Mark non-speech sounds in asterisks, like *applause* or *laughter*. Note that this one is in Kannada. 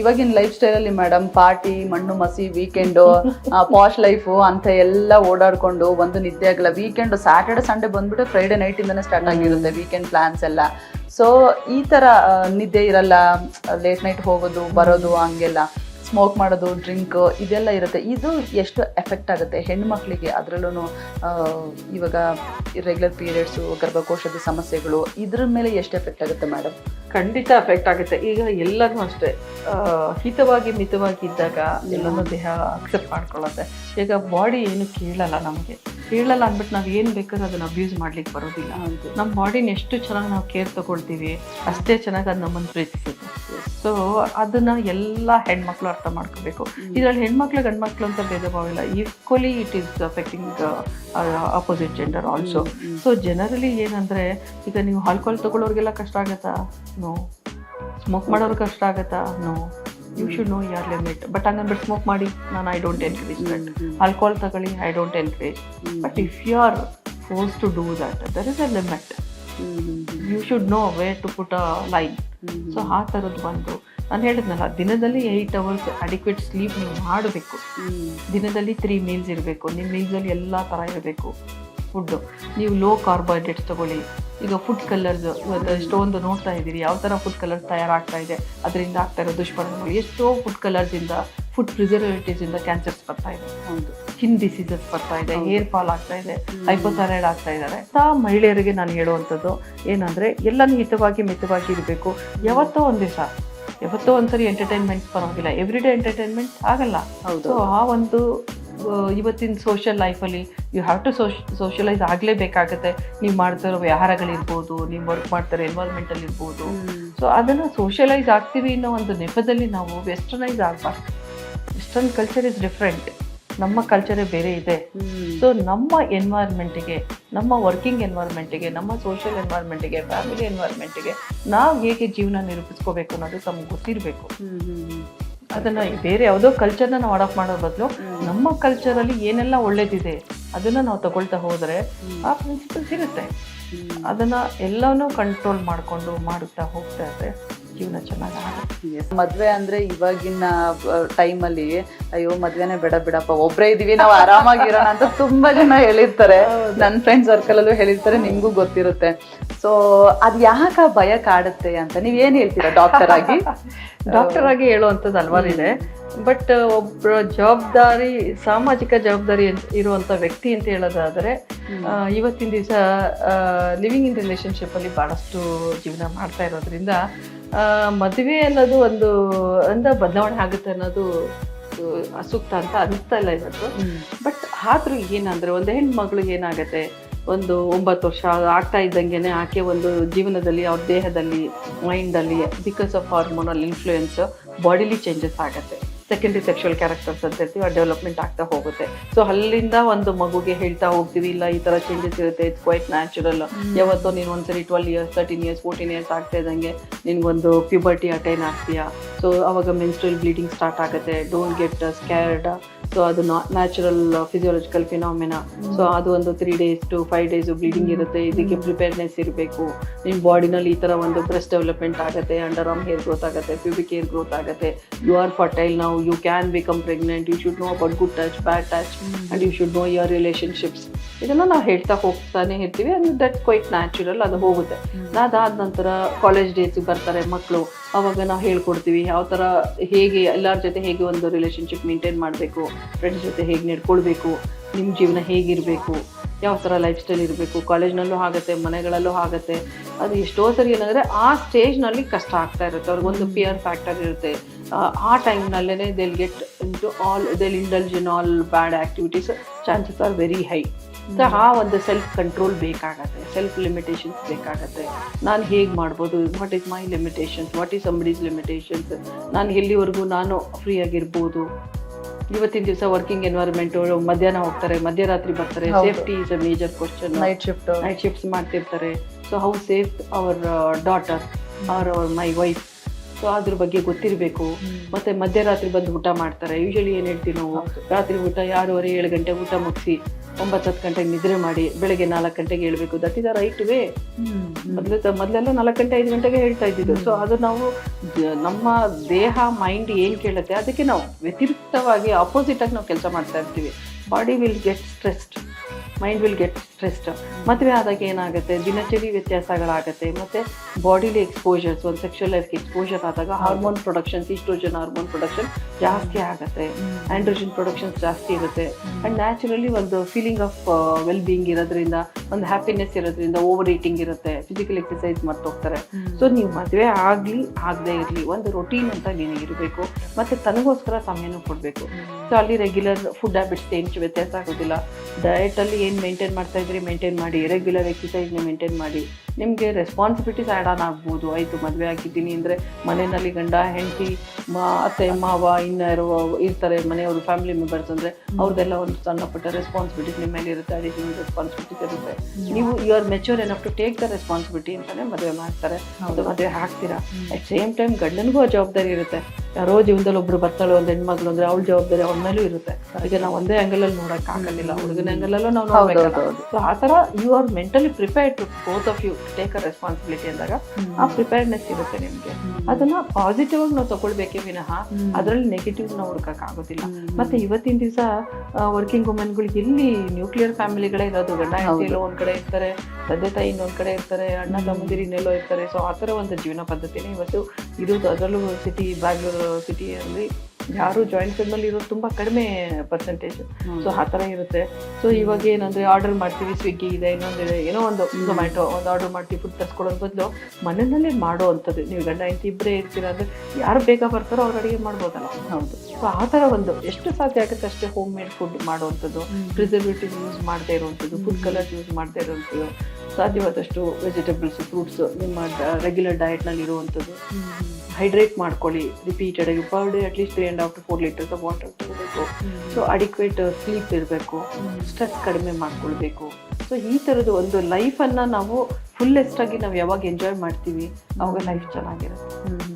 ಇವಾಗಿನ ಲೈಫ್ ಸ್ಟೈಲ್ ಅಲ್ಲಿ ಮೇಡಮ್ ಪಾರ್ಟಿ ಮಣ್ಣು ಮಸಿ ವೀಕೆಂಡು ಪಾಶ್ ಲೈಫು ಅಂತ ಎಲ್ಲ ಓಡಾಡ್ಕೊಂಡು ಒಂದು ನಿದ್ದೆ ಆಗಲ್ಲ. ವೀಕೆಂಡ್ ಸ್ಯಾಟರ್ಡೆ ಸಂಡೇ ಬಂದ್ಬಿಟ್ಟು ಫ್ರೈಡೆ ನೈಟ್ ಇಂದಾನೆ ಸ್ಟಾರ್ಟ್ ಆಗಿರುತ್ತೆ ವೀಕೆಂಡ್ ಪ್ಲಾನ್ಸ್ ಎಲ್ಲ. ಸೊ ಈ ತರ ನಿದ್ದೆ ಇರಲ್ಲ ಲೇಟ್ ನೈಟ್ ಹೋಗೋದು ಬರೋದು ಹಂಗೆಲ್ಲ. ಸ್ಮೋಕ್ ಮಾಡೋದು ಡ್ರಿಂಕ್ ಇದೆಲ್ಲ ಇರುತ್ತೆ. ಇದು ಎಷ್ಟು ಎಫೆಕ್ಟ್ ಆಗುತ್ತೆ? ಹೆಣ್ಮಕ್ಳಿಗೆ ಅದರಲ್ಲೂ ಇವಾಗ ರೆಗ್ಯುಲರ್ ಪೀರಿಯಡ್ಸು ಗರ್ಭಕೋಶದ ಸಮಸ್ಯೆಗಳು, ಇದ್ರ ಮೇಲೆ ಎಷ್ಟು ಎಫೆಕ್ಟ್ ಆಗುತ್ತೆ ಮೇಡಮ್ ಖಂಡಿತ ಎಫೆಕ್ಟ್ ಆಗುತ್ತೆ. ಈಗ ಎಲ್ಲರೂ ಅಷ್ಟೇ. ಹಿತವಾಗಿ, ಮಿತವಾಗಿ ಇದ್ದಾಗ ಎಲ್ಲನೂ ದೇಹ ಅಕ್ಸೆಪ್ಟ್ ಮಾಡ್ಕೊಳ್ಳುತ್ತೆ. ಈಗ ಬಾಡಿ ಏನು ಕೇಳಲ್ಲ ನಮಗೆ. ಕೇಳಲ್ಲ ಅಂದ್ಬಿಟ್ಟು ನಾವು ಏನು ಬೇಕಾದ್ರೂ ಅದನ್ನ ಅಬ್ಯೂಸ್ ಮಾಡ್ಲಿಕ್ಕೆ ಬರೋದಿಲ್ಲ. ನಮ್ಮ ಬಾಡಿನ ಎಷ್ಟು ಚೆನ್ನಾಗಿ ನಾವು ಕೇರ್ ತಗೊಳ್ತೀವಿ ಅಷ್ಟೇ ಚೆನ್ನಾಗಿ ಅದು ನಮ್ಮನ್ನು ಪ್ರೀತಿಸುತ್ತೆ. ಸೊ ಅದನ್ನ ಎಲ್ಲ ಹೆಣ್ಮಕ್ಳು ಅರ್ಥ ಮಾಡ್ಕೋಬೇಕು. ಇದರಲ್ಲಿ ಹೆಣ್ಮಕ್ಳು ಗಂಡ್ಮಕ್ಳು ಅಂತ ಭೇದ ಭಾವ ಇಲ್ಲ. Equally it is affecting opposite gender also so generally ಏನಂದ್ರೆ ಈಗ ನೀವು ಆಲ್ಕೋಹಾಲ್ ತಗೊಳ್ಳೋರಿಗೆಲ್ಲ ಕಷ್ಟ ಆಗತ್ತಾ? ನೋ ಸ್ಮೋಕ್ ಮಾಡೋರು ಕಷ್ಟ ಆಗತ್ತಾ? No you should know your limit but ಹಂಗನ್ಬಿಟ್ಟು smoke ಮಾಡಿ ನಾನು I don't encourage that alcohol ತಗೊಳ್ಳಿ I don't encourage but if you are force to do that there is a limit you should know way to put a line so ಆ ಥರದ್ದು ಬಂದು ನಾನು ಹೇಳಿದ್ನಲ್ಲ ದಿನದಲ್ಲಿ ಏಯ್ಟ್ ಅವರ್ಸ್ ಅಡಿಕ್ವೇಟ್ ಸ್ಲೀಪ್ ನೀವು ಮಾಡಬೇಕು. ದಿನದಲ್ಲಿ ತ್ರೀ ಮೀಲ್ಸ್ ಇರಬೇಕು. ನಿಮ್ಮ ಮೀಲ್ಸಲ್ಲಿ ಎಲ್ಲ ಥರ ಇರಬೇಕು. ಫುಡ್ಡು ನೀವು ಲೋ ಕಾರ್ಬೋಹೈಡ್ರೇಟ್ಸ್ ತಗೊಳ್ಳಿ. ಈಗ ಫುಡ್ ಕಲರ್ಸ್ ಇವತ್ತು ಎಷ್ಟೊಂದು ನೋಡ್ತಾ ಇದ್ದೀರಿ ಯಾವ ಥರ ಫುಡ್ ಕಲರ್ಸ್ ತಯಾರಾಗ್ತಾ ಇದೆ ಅದರಿಂದ ಆಗ್ತಾ ಇರೋ ದುಷ್ಪರಿಣಾಮಗಳು ಎಷ್ಟೋ ಫುಡ್ ಕಲರ್ಸಿಂದ ಫುಡ್ ಪ್ರಿಸರ್ವೇಟಿವ್ಸಿಂದ ಕ್ಯಾನ್ಸರ್ಸ್ ಬರ್ತಾ ಇದೆ. ಹೌದು. ಸ್ಕಿನ್ ಡಿಸೀಸಸ್ ಬರ್ತಾ ಇದೆ ಹೇರ್ ಫಾಲ್ ಆಗ್ತಾ ಇದೆ ಹೈಪೋಥೈರಾಯ್ಡ್ ಆಗ್ತಾ ಇದ್ದಾರೆ. ಅಂತ ಮಹಿಳೆಯರಿಗೆ ನಾನು ಹೇಳುವಂಥದ್ದು ಏನಂದ್ರೆ ಎಲ್ಲ ಹಿತವಾಗಿ ಮಿತವಾಗಿ ಇರಬೇಕು. ಯಾವತ್ತೋ ಒಂದು ದಿವಸ ಯಾವತ್ತೋ ಒಂದ್ಸರಿ ಎಂಟರ್ಟೈನ್ಮೆಂಟ್ ಪರವಾಗಿಲ್ಲ. ಎವ್ರಿ ಡೇ ಎಂಟರ್ಟೈನ್ಮೆಂಟ್ ಆಗಲ್ಲ. ಹೌದು. ಸೊ ಆ ಒಂದು ಇವತ್ತಿನ ಸೋಷಿಯಲ್ ಲೈಫಲ್ಲಿ you have to soc socialise ಆಗಲೇಬೇಕಾಗತ್ತೆ. ನೀವು ಮಾಡ್ತಿರೋ ವ್ಯವಹಾರಗಳಿರ್ಬೋದು ನೀವು ವರ್ಕ್ ಮಾಡ್ತಿರೋ ಎನ್ವೈರ್ಮೆಂಟಲ್ಲಿ ಇರ್ಬೋದು. ಸೊ ಅದನ್ನು ಸೋಷಿಯಲೈಸ್ ಆಗ್ತೀವಿ ಅನ್ನೋ ಒಂದು ನೆಪದಲ್ಲಿ ನಾವು ವೆಸ್ಟರ್ನೈಸ್ ಆಗಬಾರ್ದು. ವೆಸ್ಟರ್ನ್ ಕಲ್ಚರ್ ಇಸ್ ಡಿಫ್ರೆಂಟ್ ನಮ್ಮ ಕಲ್ಚರೇ ಬೇರೆ ಇದೆ. ಸೊ ನಮ್ಮ ಎನ್ವೈರ್ಮೆಂಟಿಗೆ ನಮ್ಮ ವರ್ಕಿಂಗ್ ಎನ್ವೈರ್ಮೆಂಟಿಗೆ ನಮ್ಮ ಸೋಷಿಯಲ್ ಎನ್ವೈರ್ಮೆಂಟಿಗೆ ಫ್ಯಾಮಿಲಿ ಎನ್ವೈರ್ಮೆಂಟಿಗೆ ನಾವು ಹೇಗೆ ಜೀವನ ನಿರೂಪಿಸ್ಕೋಬೇಕು ಅನ್ನೋದು ತಮ್ಗೆ ಗೊತ್ತಿರಬೇಕು. ಅದನ್ನ ಬೇರೆ ಯಾವುದೋ ಕಲ್ಚರ್ನ ನಾವು ಅಡಾಪ್ಟ್ ಮಾಡೋ ಬದಲು ನಮ್ಮ ಕಲ್ಚರಲ್ಲಿ ಏನೆಲ್ಲ ಒಳ್ಳೇದಿದೆ ಅದನ್ನು ನಾವು ತಗೊಳ್ತಾ ಹೋದರೆ ಆ ಪ್ರಿನ್ಸಿಪಲ್ಸ್ ಇರುತ್ತೆ ಅದನ್ನು ಎಲ್ಲನೂ ಕಂಟ್ರೋಲ್ ಮಾಡಿಕೊಂಡು ಮಾಡುತ್ತಾ ಹೋಗ್ತಾ ಇದ್ರೆ ಜೀವನ ಚೆನ್ನಾಗಿ ಆಗುತ್ತೆ ಮದ್ವೆ ಅಂದ್ರೆ ಇವಾಗಿನ ಟೈಮಲ್ಲಿ ಅಯ್ಯೋ ಮದ್ವೆನೇ ಬೇಡ ಬಿಡಪ್ಪ ಒಬ್ರೇ ಇದೀವಿ ನಾವು ಆರಾಮಾಗಿರೋಣ ಅಂತ ತುಂಬಾ ಜನ ಹೇಳಿರ್ತಾರೆ. ನನ್ನ ಫ್ರೆಂಡ್ ಸರ್ಕಲ್ ಅಲ್ಲೂ ಹೇಳಿರ್ತಾರೆ ನಿಮ್ಗೂ ಗೊತ್ತಿರುತ್ತೆ. ಸೊ ಅದ್ ಯಾಕ ಭಯ ಕಾಡುತ್ತೆ ಅಂತ ನೀವ್ ಏನ್ ಹೇಳ್ತೀರಾ ಡಾಕ್ಟರ್ ಆಗಿ? *laughs* ಡಾಕ್ಟರ್ ಆಗಿ ಹೇಳುವಂಥದ್ದು ಹಲವಾರು ಇದೆ ಬಟ್ ಒಬ್ಬ ಜವಾಬ್ದಾರಿ ಸಾಮಾಜಿಕ ಜವಾಬ್ದಾರಿ ಅಂತ ಇರುವಂತ ವ್ಯಕ್ತಿ ಅಂತ ಹೇಳೋದಾದರೆ ಇವತ್ತಿನ ದಿವಸ ಲಿವಿಂಗ್ ಇನ್ ರಿಲೇಷನ್ಶಿಪ್ಪಲ್ಲಿ ಅಲ್ಲಿ ಬಹಳಷ್ಟು ಜೀವನ ಮಾಡ್ತಾ ಇರೋದ್ರಿಂದ ಮದುವೆ ಅನ್ನೋದು ಒಂದು ಅಂದ ಬದಲಾವಣೆ ಆಗುತ್ತೆ ಅನ್ನೋದು ಸೂಕ್ತ ಅಸೂಕ್ತ ಅಂತ ಅನಿಸ್ತಾ ಇಲ್ಲ ಇವತ್ತು. ಬಟ್ ಆದ್ರೂ ಏನಂದ್ರೆ ಒಂದು ಹೆಣ್ಮಗಳಿಗೆ ಏನಾಗುತ್ತೆ ಒಂದು ಒಂಬತ್ತು ವರ್ಷ ಆಗ್ತಾ ಇದ್ದಂಗೆನೆ ಆಕೆ ಒಂದು ಜೀವನದಲ್ಲಿ ಅವ್ರ ದೇಹದಲ್ಲಿ ಮೈಂಡಲ್ಲಿ because of hormonal influence bodily changes ಆಗುತ್ತೆ. ಸೆಕೆಂಡ್ರಿ ಸೆಕ್ಷುವಲ್ ಕ್ಯಾರೆಕ್ಟರ್ಸ್ ಅಂತ ಇರ್ತೀವಿ ಆ ಡೆವಲಪ್ಮೆಂಟ್ ಆಗ್ತಾ ಹೋಗುತ್ತೆ. ಸೊ ಅಲ್ಲಿಂದ ಒಂದು ಮಗುಗೆ ಹೇಳ್ತಾ ಹೋಗ್ತೀವಿ ಇಲ್ಲ ಈ ತರ ಚೇಂಜಸ್ ಇರುತ್ತೆ ಇಟ್ಸ್ ಕ್ವೈಟ್ ನ್ಯಾಚುರಲ್ ಯಾವತ್ತೋ ನೀನು ಒಂದ್ಸರಿ twelve years thirteen years fourteen years ಆಗ್ತಾ ಇದ್ದಂಗೆ ನಿನ್ಗೊಂದು ಪ್ಯೂಬರ್ಟಿ ಅಟೈನ್ ಆಗ್ತೀಯಾ? ಸೊ ಅವಾಗ ಮೆನ್ಸ್ಟ್ರಲ್ ಬ್ಲೀಡಿಂಗ್ ಸ್ಟಾರ್ಟ್ ಆಗುತ್ತೆ ಡೋಂಟ್ ಗೆಟ್ ಸ್ಕ್ಯಾರ್ಡ್ ಸೊ ಅದು ನ್ಯಾಚುರಲ್ ಫಿಸಿಯೋಲಜಿಕಲ್ ಫಿನಾಮಿನಾ ಸೊ ಅದು ಒಂದು three days to five days bleeding ಇರುತ್ತೆ ಇದಕ್ಕೆ ಪ್ರಿಪೇರ್ನೆಸ್ ಇರಬೇಕು. ನಿಮ್ಮ ಬಾಡಿನಲ್ಲಿ ಈ ಥರ ಒಂದು ಬ್ರೆಸ್ಟ್ ಡೆವಲಪ್ಮೆಂಟ್ ಆಗುತ್ತೆ ಅಂಡರ್ ಆರ್ಮ್ ಹೇರ್ ಗ್ರೋತ್ ಆಗುತ್ತೆ ಪ್ಯೂಬಿಕ್ ಹೇರ್ ಗ್ರೋತ್ ಆಗುತ್ತೆ. ಯು ಆರ್ ಫರ್ಟೈಲ್ ನಾವು you can become pregnant you should know about good touch bad touch and you should know your relationships. ಇದನ್ನು ನಾವು ಹೇಳ್ತಾ ಹೋಗ್ತಾನೆ ಇರ್ತೀವಿ ಅಂಡ್ ದಟ್ ಕ್ವೈಟ್ ನ್ಯಾಚುರಲ್ ಅದು ಹೋಗುತ್ತೆ. ಅದಾದ ನಂತರ ಕಾಲೇಜ್ ಡೇಸಿಗೆ ಬರ್ತಾರೆ ಮಕ್ಕಳು ಅವಾಗ ನಾವು ಹೇಳ್ಕೊಡ್ತೀವಿ ಯಾವ ಥರ ಹೇಗೆ ಎಲ್ಲರ ಜೊತೆ ಹೇಗೆ ಒಂದು ರಿಲೇಷನ್ಶಿಪ್ ಮೇಂಟೈನ್ ಮಾಡಬೇಕು ಫ್ರೆಂಡ್ಸ್ ಜೊತೆ ಹೇಗೆ ನಡ್ಕೊಳ್ಬೇಕು ನಿಮ್ಮ ಜೀವನ ಹೇಗಿರಬೇಕು ಯಾವ ಥರ ಲೈಫ್ ಸ್ಟೈಲ್ ಇರಬೇಕು ಕಾಲೇಜ್ನಲ್ಲೂ ಆಗುತ್ತೆ ಮನೆಗಳಲ್ಲೂ ಆಗುತ್ತೆ ಅದು ಎಷ್ಟೋ ಸರಿ ಏನಂದರೆ ಆ ಸ್ಟೇಜ್ನಲ್ಲಿ ಕಷ್ಟ ಆಗ್ತಾ ಇರುತ್ತೆ ಅವ್ರಿಗೊಂದು ಫಿಯರ್ ಫ್ಯಾಕ್ಟರ್ ಇರುತ್ತೆ. ಆ, ಟೈಮ್ನಲ್ಲೇ they'll get into all they'll indulge in all bad activities chances are very high so ಆ ಒಂದು ಸೆಲ್ಫ್ ಕಂಟ್ರೋಲ್ ಬೇಕಾಗತ್ತೆ ಸೆಲ್ಫ್ ಲಿಮಿಟೇಷನ್ಸ್ ಬೇಕಾಗತ್ತೆ. ನಾನು ಹೇಗೆ ಮಾಡ್ಬೋದು? What is my limitations what is somebody's limitations ನಾನು ಎಲ್ಲಿವರೆಗೂ ನಾನು ಫ್ರೀ ಆಗಿರ್ಬೋದು? ಇವತ್ತಿನ ದಿವಸ ವರ್ಕಿಂಗ್ ಎನ್ವೈರನ್ಮೆಂಟ್ ಮಧ್ಯಾಹ್ನ ಹೋಗ್ತಾರೆ ಮಧ್ಯರಾತ್ರಿ ಬರ್ತಾರೆ. Safety is a major question night shift night shifts ಮಾಡ್ತಿರ್ತಾರೆ. So how safe our daughter or our my wife so ಅದ್ರ ಬಗ್ಗೆ ಗೊತ್ತಿರಬೇಕು. ಮತ್ತೆ ಮಧ್ಯರಾತ್ರಿ ಬಂದು ಊಟ ಮಾಡ್ತಾರೆ. ಯೂಶಲಿ ಏನು ಹೇಳ್ತೀವಿ ನಾವು ರಾತ್ರಿ ಊಟ ಆರೂವರೆ ಏಳು ಗಂಟೆ ಊಟ ಮುಗಿಸಿ ಒಂಬತ್ತು ಹತ್ತು ಗಂಟೆಗೆ ನಿದ್ರೆ ಮಾಡಿ ಬೆಳಗ್ಗೆ ನಾಲ್ಕು ಗಂಟೆಗೆ ಹೇಳ್ಬೇಕು. That is a right way ಮೊದಲು ಮೊದಲೆಲ್ಲ ನಾಲ್ಕು ಗಂಟೆ ಐದು ಗಂಟೆಗೆ ಹೇಳ್ತಾ ಇದ್ದಿದ್ದು. ಸೊ ಅದು ನಾವು ನಮ್ಮ ದೇಹ ಮೈಂಡ್ ಏನು ಕೇಳುತ್ತೆ ಅದಕ್ಕೆ ನಾವು ವ್ಯತಿರಿಕ್ತವಾಗಿ ಅಪೋಸಿಟ್ ಆಗಿ ನಾವು ಕೆಲಸ ಮಾಡ್ತಾ ಇರ್ತೀವಿ. Body will get stressed mind will get stressed ಮದುವೆ ಆದಾಗ ಏನಾಗುತ್ತೆ? ದಿನಚರಿ ವ್ಯತ್ಯಾಸಗಳಾಗುತ್ತೆ. ಮತ್ತೆ ಬಾಡಿಲಿ ಎಕ್ಸ್ಪೋಜರ್ಸ್ ಒಂದು ಸೆಕ್ಷುವಲ್ ಲೈಫ್ಗೆ ಎಕ್ಸ್ಪೋಜರ್ ಆದಾಗ hormone productions oestrogen hormone production ಜಾಸ್ತಿ ಆಗುತ್ತೆ. ಆಂಡ್ರೋಜನ್ ಪ್ರೊಡಕ್ಷನ್ಸ್ ಜಾಸ್ತಿ ಇರುತ್ತೆ. ಅಂಡ್ ನ್ಯಾಚುರಲಿ ಒಂದು ಫೀಲಿಂಗ್ ಆಫ್ ವೆಲ್ ಬೀಯಿಂಗ್ ಇರೋದ್ರಿಂದ ಒಂದು ಹ್ಯಾಪಿನೆಸ್ ಇರೋದ್ರಿಂದ ಓವರ್ ಈಟಿಂಗ್ ಇರುತ್ತೆ ಫಿಸಿಕಲ್ ಎಕ್ಸಸೈಸ್ ಮಾಡ್ತೋಗ್ತಾರೆ ಸೊ ನೀವು ಮದುವೆ ಆಗಲಿ ಆಗದೆ ಇರಲಿ ಒಂದು ರೊಟೀನ್ ಅಂತ ನೀನು ಇರಬೇಕು. ಮತ್ತು ತನಗೋಸ್ಕರ ಸಮಯನೂ ಕೊಡಬೇಕು. ಸೊ ಅಲ್ಲಿ ರೆಗ್ಯುಲರ್ ಫುಡ್ ಹ್ಯಾಬಿಟ್ಸ್ ಏನು ವ್ಯತ್ಯಾಸ ಆಗೋದಿಲ್ಲ. ಡಯಟಲ್ಲಿ ಏನು ಮೇಂಟೈನ್ ಮಾಡ್ತಾ ಇದ್ರಿ ಮೇಂಟೈನ್ ಮಾಡಿ ರೆಗ್ಯುಲರ್ ಎಕ್ಸಸೈಸ್ನ ಮೇಂಟೈನ್ ಮಾಡಿ. ನಿಮಗೆ ರೆಸ್ಪಾನ್ಸಿಬಿಲಿಟೀಸ್ ಆ್ಯಡ್ ಆನ್ ಆಗ್ಬೋದು. ಆಯಿತು ಮದುವೆ ಆಗಿದ್ದೀನಿ ಅಂದರೆ ಮನೆಯಲ್ಲಿ ಗಂಡ ಹೆಂಡತಿ ಮಾ ಅತ್ತೆ ಮಾವ ಇನ್ನಾರು ಇರ್ತಾರೆ ಮನೆಯವರು ಫ್ಯಾಮಿಲಿ ಮೆಂಬರ್ಸ್ ಅಂದರೆ ಅವ್ರದ್ದೆಲ್ಲ ಒಂದು ಸಣ್ಣ ಪುಟ್ಟ ರೆಸ್ಪಾನ್ಸಿಬಿಲಿಟೀಸ್ ನಿಮ್ಮ ಮೇಲೆ ಇರುತ್ತೆ ಅಡಿಷನಲ್ ರೆಸ್ಪಾನ್ಸಿಬಿಲಿಟೀಸ್ ಇರುತ್ತೆ. ನೀವು you are mature enough to take the responsibility ಅಂತಲೇ ಮದುವೆ ಮಾಡ್ತಾರೆ. ಅದು ಮದುವೆ ಹಾಕ್ತೀರಾ ಅಟ್ ಸೇಮ್ ಟೈಮ್ ಗಂಡನಿಗೂ ಆ ಜವಾಬ್ದಾರಿ ಇರುತ್ತೆ. ಯಾರೋ ಜೀವನದಲ್ಲಿ ಒಬ್ರು ಬರ್ತಾಳೆ ಒಂದು ಹೆಣ್ಮಗಳು ಅಂದ್ರೆ ಅವಳ ಜವಾಬ್ದಾರಿ ಅವ್ರ ಮೇಲೂ ಇರುತ್ತೆ. ಅದಕ್ಕೆ ನಾವು ಒಂದೇ ಆಂಗಲ್ ಅಲ್ಲಿ ನೋಡಕ್ ಆಗಲಿಲ್ಲ ಹುಡುಗನ ಆಂಗಲ್ ನಾವು ನೋಡಬೇಕು. ಸೊ ಆ ಥರ you are mentally prepared to both of you take a responsibility ಅಂದಾಗ ಆ ಪ್ರಿಪೇರ್ಡ್ನೆಸ್ ಇರುತ್ತೆ ನಿಮ್ಗೆ. ಅದನ್ನ ಪಾಸಿಟಿವ್ ಆಗಿ ನಾವು ತಗೊಳ್ಬೇಕೇ ವಿನಃ ಅದರಲ್ಲಿ ನೆಗೆಟಿವ್ ನಾವು ಹುಡುಕಕ್ ಆಗೋದಿಲ್ಲ ಮತ್ತೆ ಇವತ್ತಿನ ದಿವಸ ವರ್ಕಿಂಗ್ ವುಮೆನ್ಗಳು ಎಲ್ಲಿ ನ್ಯೂಕ್ಲಿಯರ್ ಫ್ಯಾಮಿಲಿಗಳೇ ಇರೋದು ಗಂಡ ಎಲ್ಲೋ ಒಂದ್ ಕಡೆ ಇರ್ತಾರೆ ತಂದೆ ತಾಯಿ ಇನ್ನೊಂದ್ ಕಡೆ ಇರ್ತಾರೆ ಅಣ್ಣ ತಮ್ಮದಿರಿ ಇನ್ನೆಲ್ಲೋ ಇರ್ತಾರೆ. ಸೊ ಆ ಥರ ಒಂದು ಜೀವನ ಪದ್ಧತಿನೇ ಇವತ್ತು ಇದು ಅದರಲ್ಲೂ ಸಿಟಿ ಬ್ಯಾಂಗ್ಳೂರು ಸಿಟಿಯಲ್ಲಿ ಯಾರು ಜಾಯಿಂಟ್ ಫ್ಯಾಮಿಲಿ ಇರೋದು ತುಂಬ ಕಡಿಮೆ ಪರ್ಸೆಂಟೇಜ್ ಸೊ ಆ ಥರ ಇರುತ್ತೆ. ಸೊ ಇವಾಗ ಏನಂದ್ರೆ ಆರ್ಡರ್ ಮಾಡ್ತೀವಿ ಸ್ವಿಗ್ಗಿ ಇದೆ ಇನ್ನೊಂದು ಏನೋ ಒಂದು ಝೊಮ್ಯಾಟೊ ಒಂದು ಆರ್ಡರ್ ಮಾಡ್ತೀವಿ ಫುಡ್ ತರ್ಸ್ಕೊಳ್ಳೋದ್ ಬದಲು ಮನೆಯಲ್ಲೇ ಮಾಡೋ ಅಂಥದ್ದು. ನೀವು ಗಂಡ ಹೆಂಡತಿ ಇಬ್ಬರೇ ಇರ್ತೀರ ಅಂದ್ರೆ ಯಾರು ಬೇಗ ಬರ್ತಾರೋ ಅವ್ರು ಅಡುಗೆ ಮಾಡ್ಬೋದಲ್ಲ. ಹೌದು. ಸೊ ಆ ಥರ ಒಂದು ಎಷ್ಟು ಸಾಧ್ಯ ಆಗುತ್ತೆ ಅಷ್ಟೇ ಹೋಮ್ ಮೇಡ್ ಫುಡ್ ಮಾಡುವಂಥದ್ದು ಪ್ರಿಸರ್ವೇಟಿವ್ ಯೂಸ್ ಮಾಡದೇ ಇರುವಂಥದ್ದು ಫುಡ್ ಕಲರ್ ಯೂಸ್ ಮಾಡದೇ ಇರುವಂಥದ್ದು ಸಾಧ್ಯವಾದಷ್ಟು ವೆಜಿಟೇಬಲ್ಸ್ ಫ್ರೂಟ್ಸ್ ನಿಮ್ಮ ರೆಗ್ಯುಲರ್ ಡಯಟ್ನಲ್ಲಿ ಇರುವಂಥದ್ದು ಹೈಡ್ರೇಟ್ ಮಾಡ್ಕೊಳ್ಳಿ. ರಿಪೀಟೆಡ್ ಆಗಿ per day at least three and half to four litres of water ತಗೋಬೇಕು ಸೊ ಅಡಿಕ್ವೇಟ್ ಸ್ಲೀಪ್ ಇರಬೇಕು. ಸ್ಟ್ರೆಸ್ ಕಡಿಮೆ ಮಾಡ್ಕೊಳ್ಬೇಕು. ಸೊ ಈ ಥರದ್ದು ಒಂದು ಲೈಫನ್ನು ನಾವು ಫುಲ್ ಆಗಿ ನಾವು ಯಾವಾಗ ಎಂಜಾಯ್ ಮಾಡ್ತೀವಿ, ಅವಾಗ ಲೈಫ್ ಚೆನ್ನಾಗಿರುತ್ತೆ.